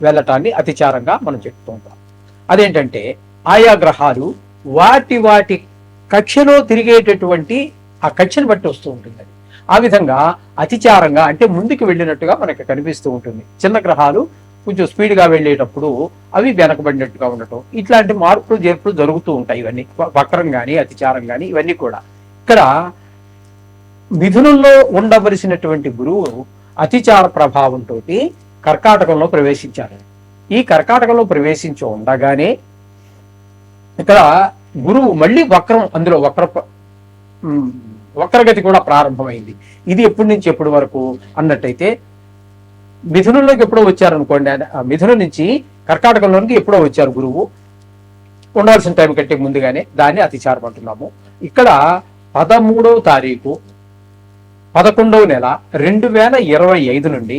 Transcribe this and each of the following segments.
వెళ్ళటాన్ని అతిచారంగా మనం చెప్తూ ఉంటాం అదేంటంటే ఆయా గ్రహాలు వాటి వాటి కక్షలో తిరిగేటటువంటి ఆ కక్షను బట్టి వస్తూ ఉంటుంది అది. ఆ విధంగా అతిచారంగా అంటే ముందుకు వెళ్ళినట్టుగా మనకి కనిపిస్తూ ఉంటుంది. చిన్న గ్రహాలు కొంచెం స్పీడ్గా వెళ్ళేటప్పుడు అవి వెనకబడినట్టుగా ఉండటం ఇట్లాంటి మార్పులు చేర్పులు జరుగుతూ ఉంటాయి ఇవన్నీ. వక్రం కానీ అతిచారం కానీ ఇవన్నీ కూడా. ఇక్కడ మిథునంలో ఉండవలసినటువంటి గురువు అతిచార ప్రభావంతో కర్కాటకంలో ప్రవేశించారు. ఈ కర్కాటకంలో ప్రవేశించి ఉండగానే ఇక్కడ గురువు మళ్ళీ వక్రం అందులో వక్ర వక్రగతి కూడా ప్రారంభమైంది. ఇది ఎప్పటి నుంచి ఎప్పటి వరకు అన్నట్టయితే మిథునంలోకి ఎప్పుడో వచ్చారనుకోండి ఆ మిథునం నుంచి కర్కాటకంలోనికి ఎప్పుడో వచ్చారు గురువు. ఉండాల్సిన టైం కంటే ముందుగానే దాన్ని అతిచారం అంటున్నాము. ఇక్కడ పదమూడవ తారీఖు పదకొండవ నెల రెండు వేల ఇరవై ఐదు నుండి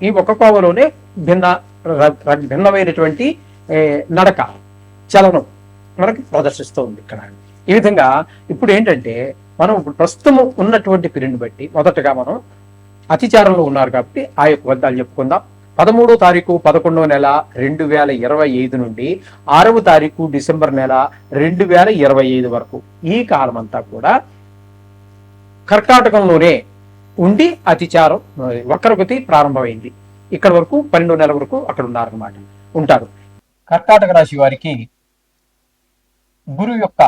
ఈ ఒక కోవలోనే భిన్న భిన్నమైనటువంటి నడక చలనం మనకి ప్రదర్శిస్తుంది ఇక్కడ. ఈ విధంగా ఇప్పుడు ఏంటంటే మనం ఇప్పుడు ప్రస్తుతం ఉన్నటువంటి పీరియడ్ని బట్టి మొదటగా మనం అతిచారంలో ఉన్నారు కాబట్టి ఆ యొక్క వద్దాలు చెప్పుకుందాం. పదమూడో తారీఖు పదకొండవ నెల రెండు వేల ఇరవై ఐదు నుండి ఆరవ తారీఖు డిసెంబర్ నెల రెండు వేల ఇరవై ఐదు వరకు ఈ కాలం అంతా కూడా కర్కాటకంలోనే ఉండి అతిచారం వక్రగతి ప్రారంభమైంది. ఇక్కడ వరకు పన్నెండు నెలల వరకు అక్కడ ఉన్నారన్నమాట. ఉంటారు. కర్కాటక రాశి వారికి గురువు యొక్క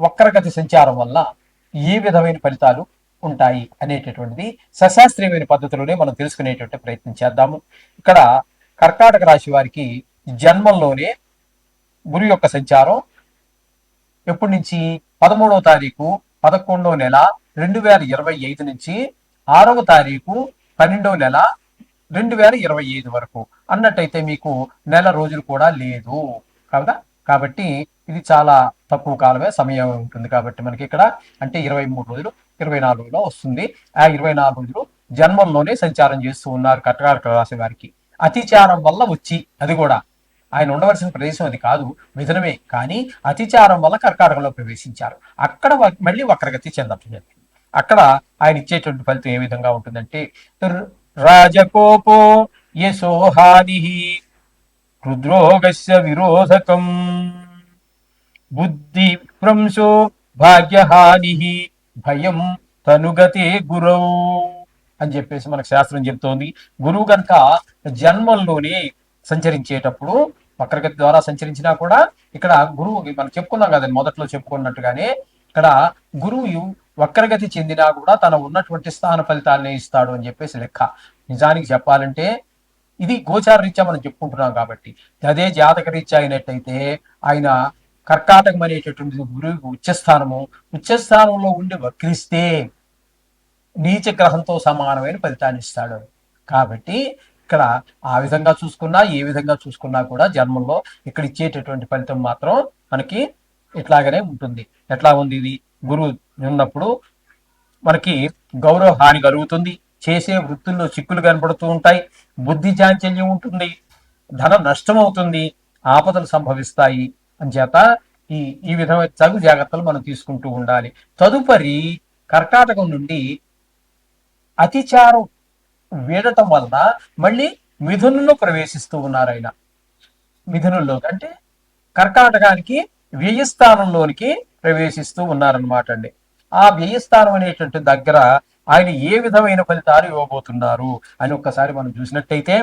వక్రగతి సంచారం వల్ల ఏ విధమైన ఫలితాలు ఉంటాయి అనేటటువంటిది సశాస్త్రీయమైన పద్ధతిలోనే మనం తెలుసుకునేటువంటి ప్రయత్నం చేద్దాము. ఇక్కడ కర్కాటక రాశి వారికి జన్మంలోనే గురు యొక్క సంచారం ఎప్పటి నుంచి? పదమూడవ తారీఖు పదకొండవ నెల రెండు వేల ఇరవై ఐదు నుంచి ఆరవ తారీఖు పన్నెండవ నెల రెండు వేల ఇరవై ఐదు వరకు. అన్నట్టయితే మీకు నెల రోజులు కూడా లేదు. కదా కాబట్టి ఇది చాలా తక్కువ కాలమే సమయం ఉంటుంది కాబట్టి మనకి ఇక్కడ అంటే ఇరవై మూడు రోజులు ఇరవై నాలుగు రోజులు వస్తుంది. ఆ ఇరవై నాలుగు రోజులు జన్మంలోనే సంచారం చేస్తూ ఉన్నారు కర్కాటక రాశి వారికి. అతిచారం వల్ల వచ్చి అది కూడా. ఆయన ఉండవలసిన ప్రదేశం అది కాదు మిథునమే. కానీ అతిచారం వల్ల కర్కాటకంలో ప్రవేశించారు. అక్కడ మళ్ళీ వక్రగతి చెందటం అక్కడ ఆయన ఇచ్చేటువంటి ఫలితం ఏ విధంగా ఉంటుందంటే రాజకోపో రాజకోపో యశోహాని హృద్రోగస్య విరోధకం బుద్ధి భ్రంశో భాగ్యహాని భయం తనుగతే గురౌ అని చెప్పేసి మనకు శాస్త్రం చెప్తోంది. గురువు కనుక జన్మల్లోనే సంచరించేటప్పుడు వక్రగతి ద్వారా సంచరించినా కూడా ఇక్కడ గురువు మనం చెప్పుకున్నాం కదండి మొదట్లో చెప్పుకున్నట్టుగానే ఇక్కడ గురువు వక్రగతి చెందినా కూడా తన ఉన్నటువంటి స్థాన ఫలితాలనే ఇస్తాడు అని చెప్పేసి లెక్క. నిజానికి చెప్పాలంటే ఇది గోచార రీత్యా మనం చెప్పుకుంటున్నాం కాబట్టి. అదే జాతక రీత్యా అయినట్టయితే ఆయన కర్కాటకం అనేటటువంటి గురువుకి ఉచ్చస్థానము ఉచ్చస్థానంలో ఉండి వక్రిస్తే నీచ గ్రహంతో సమానమైన ఫలితాన్ని ఇస్తాడు. కాబట్టి ఇక్కడ ఆ విధంగా చూసుకున్నా ఏ విధంగా చూసుకున్నా కూడా జన్మంలో ఇక్కడ ఇచ్చేటటువంటి ఫలితం మాత్రం మనకి ఇట్లాగనే ఉంటుంది. ఎట్లా ఉంది ఇది? గురువు ఉన్నప్పుడు మనకి గౌరవ హాని కలుగుతుంది. చేసే వృత్తుల్లో చిక్కులు కనపడుతూ ఉంటాయి. బుద్ధి చాంచల్యం ఉంటుంది. ధనం నష్టం అవుతుంది ఆపదలు సంభవిస్తాయి. అంచేత ఈ ఈ విధమైన తగు జాగ్రత్తలు మనం తీసుకుంటూ ఉండాలి. తదుపరి కర్కాటకం నుండి అతిచారం వీడటం వలన మళ్ళీ మిథునుల్లో ప్రవేశిస్తూ ఉన్నారు ఆయన. మిథునంలో అంటే కర్కాటకానికి వ్యయస్థానంలోనికి ప్రవేశిస్తూ ఉన్నారనమాట అండి. ఆ వ్యయస్థానం అనేటువంటి దగ్గర ఆయన ఏ విధమైన ఫలితాలు ఇవ్వబోతున్నారు అని ఒక్కసారి మనం చూసినట్టయితే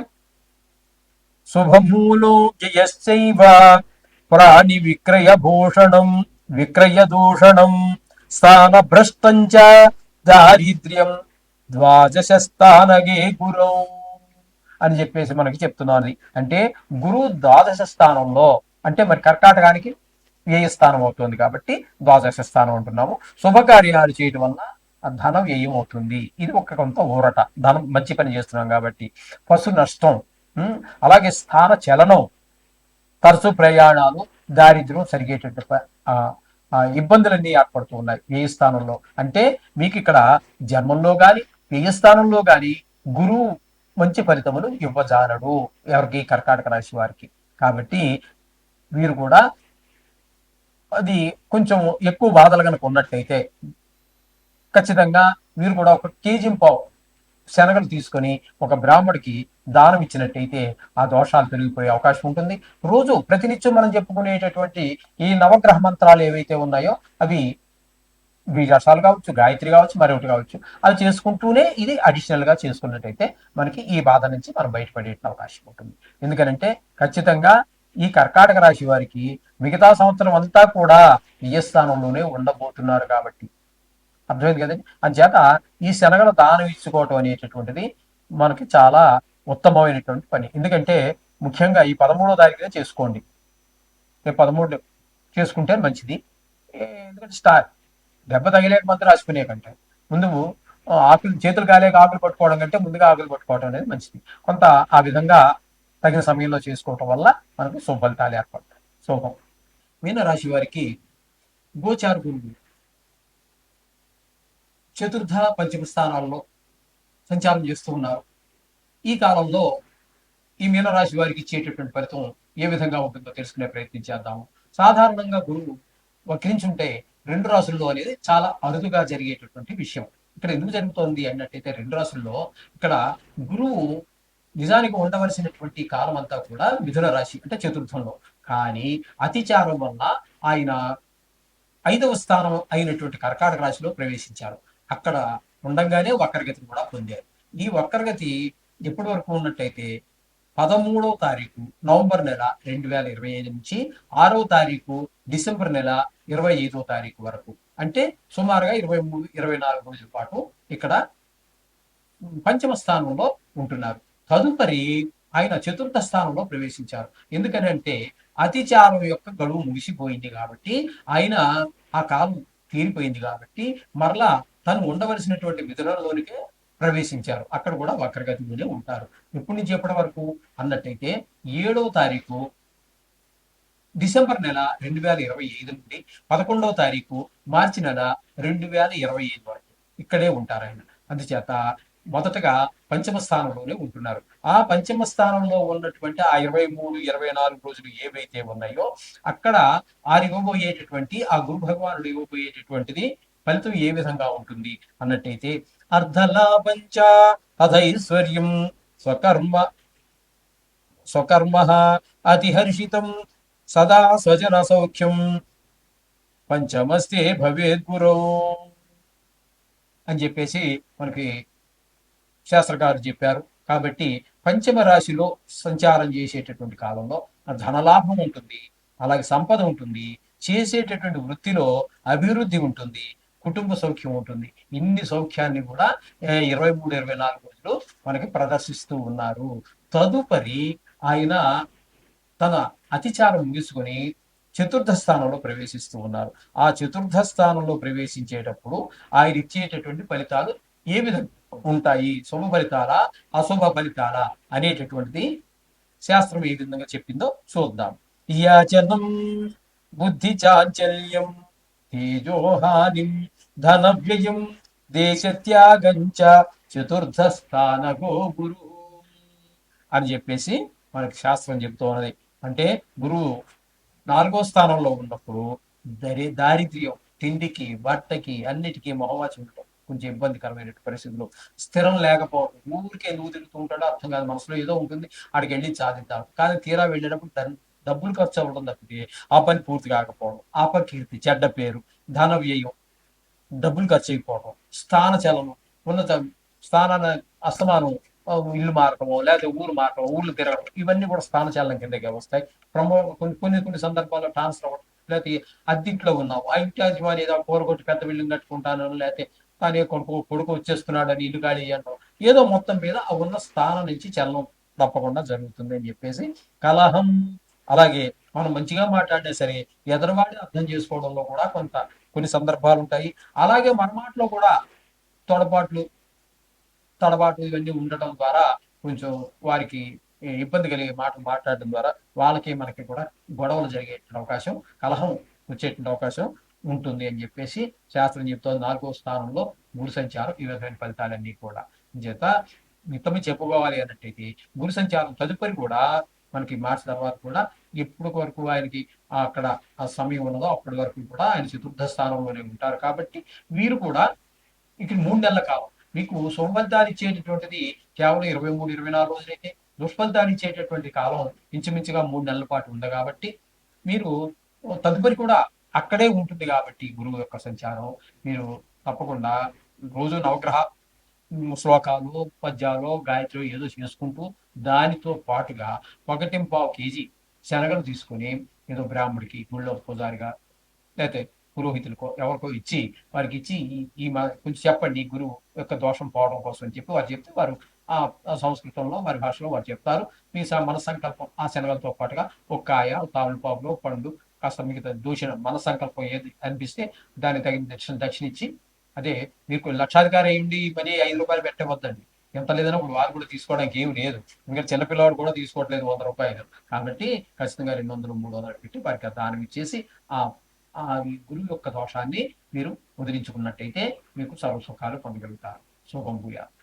శుభమూలో జయశ్చైవ ప్రాణి విక్రయ భూషణం విక్రయ దూషణం స్థాన భ్రష్టంచ దారిద్ర్యం ద్వాదశ స్థానగే గురౌ అని చెప్పేసి మనకి చెప్తున్నది. అంటే గురువు ద్వాదశ స్థానంలో అంటే మరి కర్కాటకానికి వ్యయ స్థానం అవుతుంది కాబట్టి ద్వాదశ స్థానం అంటున్నాము. శుభకార్యాలు చేయటం వల్ల ధనం వ్యయం అవుతుంది. ఇది ఒక కొంత ఊరట. ధనం మంచి పని చేస్తున్నాం కాబట్టి పశు నష్టం అలాగే స్థాన చలనం తరచు ప్రయాణాలు దారిద్ర్యం సరిగేటట్టు ఇబ్బందులన్నీ ఏర్పడుతూ ఉన్నాయి వ్యయ స్థానంలో. అంటే మీకు ఇక్కడ జన్మంలో కానీ వ్యయ స్థానంలో కానీ గురువు మంచి ఫలితములు ఇవ్వజాలడు ఎవరికి? కర్కాటక రాశి వారికి. కాబట్టి వీరు కూడా అది కొంచెం ఎక్కువ బాధలు కనుక ఉన్నట్టయితే ఖచ్చితంగా మీరు కూడా ఒక కేజీ పావు శనగలు తీసుకొని ఒక బ్రాహ్మడికి దానం ఇచ్చినట్టయితే ఆ దోషాలు పెరిగిపోయే అవకాశం ఉంటుంది. రోజు ప్రతినిత్యం మనం చెప్పుకునేటటువంటి ఈ నవగ్రహ మంత్రాలు ఏవైతే ఉన్నాయో అవి బీజాసాలు కావచ్చు గాయత్రి కావచ్చు మరొకటి కావచ్చు అవి చేసుకుంటూనే ఇది అడిషనల్గా చేసుకున్నట్టయితే మనకి ఈ బాధ నుంచి మనం బయటపడే అవకాశం ఉంటుంది. ఎందుకనంటే ఖచ్చితంగా ఈ కర్కాటక రాశి వారికి మిగతా సంవత్సరం అంతా కూడా ఏ స్థానంలోనే ఉండబోతున్నారు కాబట్టి. అర్థమైంది కదండి? అంచేత ఈ శనగలు దానం ఇచ్చుకోవటం అనేటటువంటిది మనకి చాలా ఉత్తమమైనటువంటి పని. ఎందుకంటే ముఖ్యంగా ఈ పదమూడో తారీఖునే చేసుకోండి. రేపు పదమూడు చేసుకుంటే మంచిది. ఎందుకంటే స్టార్ దెబ్బ తగిలేక మంది రాసుకునే కంటే ముందు ఆకులు చేతులు కాలేక ఆకులు పట్టుకోవడం కంటే ముందుగా ఆకులు పట్టుకోవడం అనేది మంచిది. కొంత ఆ విధంగా తగిన సమయంలో చేసుకోవటం వల్ల మనకు శుభ ఏర్పడతాయి. శుభం. మీనరాశి వారికి గోచార గురువు చతుర్థ పంచమ స్థానాల్లో సంచారం చేస్తూ ఉన్నారు. ఈ కాలంలో ఈ మీనరాశి వారికి ఇచ్చేటటువంటి ఫలితం ఏ విధంగా ఉంటుందో తెలుసుకునే ప్రయత్నం చేద్దాము సాధారణంగా గురువు వక్రించుంటే రెండు రాసుల్లో అనేది చాలా అరుదుగా జరిగేటటువంటి విషయం. ఇక్కడ ఎందుకు జరుగుతోంది అన్నట్టయితే రెండు రాసుల్లో ఇక్కడ గురువు నిజానికి ఉండవలసినటువంటి కాలం అంతా కూడా మిథున రాశి అంటే చతుర్థంలో. కానీ అతిచారం వల్ల ఆయన ఐదవ స్థానం అయినటువంటి కర్కాటక రాశిలో ప్రవేశించారు. అక్కడ ఉండంగానే వక్రగతిని కూడా పొందారు. ఈ వక్రగతి ఎప్పటి వరకు ఉన్నట్టయితే పదమూడవ తారీఖు నవంబర్ నెల రెండు వేల ఇరవై ఐదు నుంచి ఆరవ తారీఖు డిసెంబర్ నెల ఇరవై ఐదో తారీఖు వరకు. అంటే సుమారుగా ఇరవై మూడు ఇరవై నాలుగు రోజుల పాటు ఇక్కడ పంచమ స్థానంలో ఉంటున్నారు. తదుపరి ఆయన చతుర్థ స్థానంలో ప్రవేశించారు. ఎందుకనంటే అతిచారం యొక్క గడువు ముగిసిపోయింది కాబట్టి ఆయన ఆ కాలం తీరిపోయింది కాబట్టి మరలా తను ఉండవలసినటువంటి మిథునంలోనికే ప్రవేశించారు. అక్కడ కూడా వక్రగతిలోనే ఉంటారు. ఎప్పటి నుంచి ఎప్పటి వరకు? అన్నట్టయితే ఏడవ తారీఖు డిసెంబర్ నెల రెండు వేల ఇరవై ఐదు నుండి పదకొండవ తారీఖు మార్చి నెల రెండు వేల ఇరవై ఐదు వరకు ఇక్కడే ఉంటారు ఆయన. అందుచేత మొదటగా పంచమ స్థానంలోనే ఉంటున్నారు. ఆ పంచమ స్థానంలో ఉన్నటువంటి ఆ ఇరవై మూడు ఇరవై నాలుగు రోజులు ఏవైతే ఉన్నాయో అక్కడ ఆయన ఇవ్వబోయేటటువంటి ఆ గురు భగవానుడు ఇవ్వబోయేటటువంటిది ఫలితం ఏ విధంగా ఉంటుంది అన్నట్టయితే అర్ధలాభంచ అధైశ్వర్యం స్వకర్మ స్వకర్మ అతిహర్షితం సదా స్వజన సౌఖ్యం పంచమస్తే భవేద్ గురో అని చెప్పేసి మనకి శాస్త్రకారు చెప్పారు. కాబట్టి పంచమ రాశిలో సంచారం చేసేటటువంటి కాలంలో ధనలాభం ఉంటుంది. అలాగే సంపద ఉంటుంది. చేసేటటువంటి వృత్తిలో అభివృద్ధి ఉంటుంది. కుటుంబ సౌఖ్యం ఉంటుంది. ఇన్ని సౌఖ్యాన్ని కూడా ఇరవై మూడు ఇరవై నాలుగు రోజులు మనకి ప్రదర్శిస్తూ ఉన్నారు. తదుపరి ఆయన తన అతిచారం ముగించుకొని చతుర్థ స్థానంలో ప్రవేశిస్తూ ఉన్నారు. ఆ చతుర్థ స్థానంలో ప్రవేశించేటప్పుడు ఆయన ఇచ్చేటటువంటి ఫలితాలు ఏ విధంగా ఉంటాయి. శుభ ఫలితాల? అశుభ ఫలితాల? అనేటటువంటిది శాస్త్రం ఏ విధంగా చెప్పిందో చూద్దాం. యాచనం బుద్ధి చాంచల్యం తేజోహాని ధన వ్యయం దేశత్యాగంచ చతుర్థ స్థానగో గురు అని చెప్పేసి మనకి శాస్త్రం చెప్తూ ఉన్నది. అంటే గురువు నాలుగో స్థానంలో ఉన్నప్పుడు దరి దారిద్ర్యం తిండికి బట్టకి అన్నిటికీ మొహవాచి ఉండటం కొంచెం ఇబ్బందికరమైన పరిస్థితులు. స్థిరం లేకపోవడం ఊరికే ఎందుకు తిరుగుతూ ఉంటాడో అర్థం కాదు మనసులో ఏదో ఉంటుంది ఆడికి వెళ్ళి సాధిద్దాం కానీ తీరా వెళ్ళేటప్పుడు డబ్బులు ఖర్చు అవ్వడం తప్పితే ఆ పని పూర్తి కాకపోవడం అపకీర్తి చెడ్డ పేరు ధన వ్యయం డబ్బులు ఖర్చు అయిపోవడం స్థాన చలనం ఉన్నత స్థానాన్ని అస్తమానం ఇల్లు మారటము లేకపోతే ఊరు మారటం ఊర్లు తిరగడం ఇవన్నీ కూడా స్థాన చలనం కిందకే వస్తాయి. ప్రమో కొన్ని కొన్ని కొన్ని సందర్భాల్లో ట్రాన్స్ఫర్ అవ్వడం లేకపోతే అద్దెంట్లో ఉన్నావు ఆ ఇంటి యజమాని ఏదో కూరగొట్టి పెద్ద బిల్డింగ్ కట్టుకుంటాను లేకపోతే తానే కొడుకు కొడుకు వచ్చేస్తున్నాడని ఇల్లు ఖాళీ చేయడం. ఏదో మొత్తం మీద ఆ ఉన్న స్థానం నుంచి చలనం తప్పకుండా జరుగుతుంది అని చెప్పేసి కలహం. అలాగే మనం మంచిగా మాట్లాడినా సరే ఎదరవాడి అర్థం చేసుకోవడంలో కూడా కొంత కొన్ని సందర్భాలు ఉంటాయి. అలాగే మన మాటలో కూడా తొడబాట్లు తడబాటు ఇవన్నీ ఉండటం ద్వారా కొంచెం వారికి ఇబ్బంది కలిగే మాటలు మాట్లాడడం ద్వారా వాళ్ళకి మనకి కూడా గొడవలు జరిగే అవకాశం కలహం వచ్చేటువంటి అవకాశం ఉంటుంది అని చెప్పేసి శాస్త్రం చెప్తోంది. నాలుగో స్థానంలో గురు సంచారం ఈ విధమైన ఫలితాలన్నీ కూడా. చేత మిత్తమే చెప్పుకోవాలి అన్నట్టయితే గురు సంచారం తదుపరి కూడా మనకి మార్చి తర్వాత కూడా ఎప్పుడు వరకు ఆయనకి అక్కడ ఆ సమయం ఉన్నదో అప్పటి వరకు కూడా ఆయన చతుర్థ స్థానంలోనే ఉంటారు. కాబట్టి వీరు కూడా ఇక మూడు నెలల కాలం మీకు సుఫలితాలు ఇచ్చేటటువంటిది కేవలం ఇరవై మూడు ఇరవై నాలుగు రోజులైతే దుష్ఫలితాలు ఇచ్చేటటువంటి కాలం ఇంచుమించుగా మూడు నెలల పాటు ఉంది. కాబట్టి మీరు తదుపరి కూడా అక్కడే ఉంటుంది కాబట్టి గురువు యొక్క సంచారం. మీరు తప్పకుండా రోజు నవగ్రహ శ్లోకాలు పద్యాలు గాయత్రి ఏదో చేసుకుంటూ దానితో పాటుగా ఒకటి పావు కేజీ శనగలు తీసుకొని ఏదో బ్రాహ్మడికి గుళ్ళో పూజారిగా లేకపోతే పురోహితులకో ఎవరికో ఇచ్చి వారికి ఇచ్చి ఈ- ఈ మా కొంచెం చెప్పండి గురువు యొక్క దోషం పోవడం కోసం అని చెప్పి వారు చెప్తే వారు ఆ సంస్కృతంలో వారి భాషలో వారు చెప్తారు. మీ మన సంకల్పం ఆ శనగలతో పాటుగా ఒక కాయ ఒక తామలపాకులు పండు కాస్త మిగతా దూషణ మన సంకల్పం ఏది అనిపిస్తే దానికి తగిన దక్షిణ దక్షిణ ఇచ్చి అదే మీకు లక్షాధికారి అయ్యండి పని ఐదు రూపాయలు పెట్టవద్దండి. ఎంత లేదన్నా ఇప్పుడు వారు కూడా తీసుకోవడానికి ఏమి లేదు. ఎందుకంటే చిన్నపిల్లవాడు కూడా తీసుకోవట్లేదు వంద రూపాయలు. కాబట్టి ఖచ్చితంగా రెండు వందలు మూడు వందలు పెట్టి వారికి దానం ఇచ్చేసి ఆ ఆ గురువు యొక్క దోషాన్ని మీరు వదిలించుకున్నట్టయితే మీకు సర్వ సుఖాలు పొందగలుగుతారు. శుభం భూయాలు